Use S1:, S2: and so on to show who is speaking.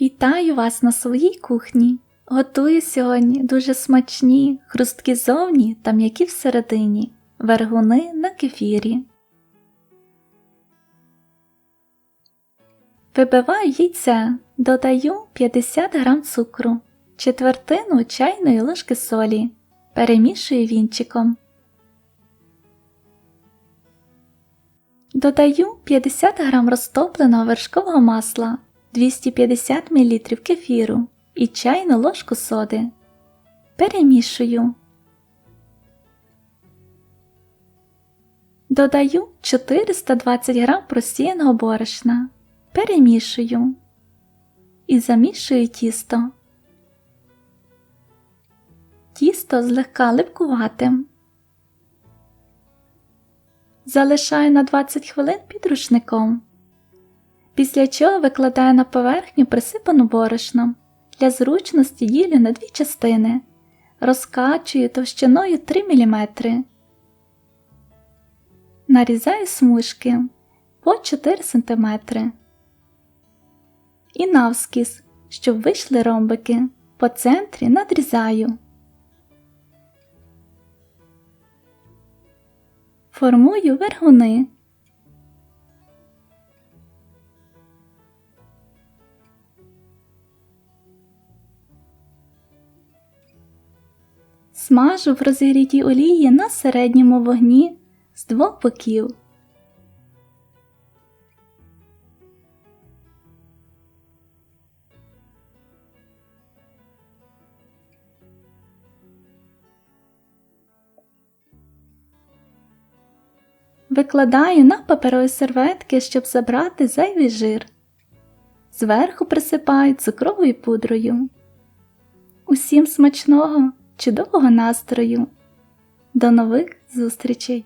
S1: Вітаю вас на своїй кухні. Готую сьогодні дуже смачні, хрусткі зовні та м'які всередині, вергуни на кефірі. Вибиваю яйце, додаю 50 г цукру, четвертину чайної ложки солі, перемішую вінчиком. Додаю 50 г розтопленого вершкового масла, 250 мл кефіру і чайну ложку соди. Перемішую. Додаю 420 г просіяного борошна. Перемішую і замішую тісто. Тісто злегка липкуватим. Залишаю на 20 хвилин під рушником. Після чого викладаю на поверхню присипану борошном. Для зручності ділю на дві частини. Розкачую товщиною 3 мм. Нарізаю смужки по 4 см. І навскіз, щоб вийшли ромбики. По центрі надрізаю. Формую вергуни. Смажу в розігрітій олії на середньому вогні з двох боків. Викладаю на паперові серветки, щоб забрати зайвий жир. Зверху присипаю цукровою пудрою. Усім смачного, чудового настрою. До нових зустрічей!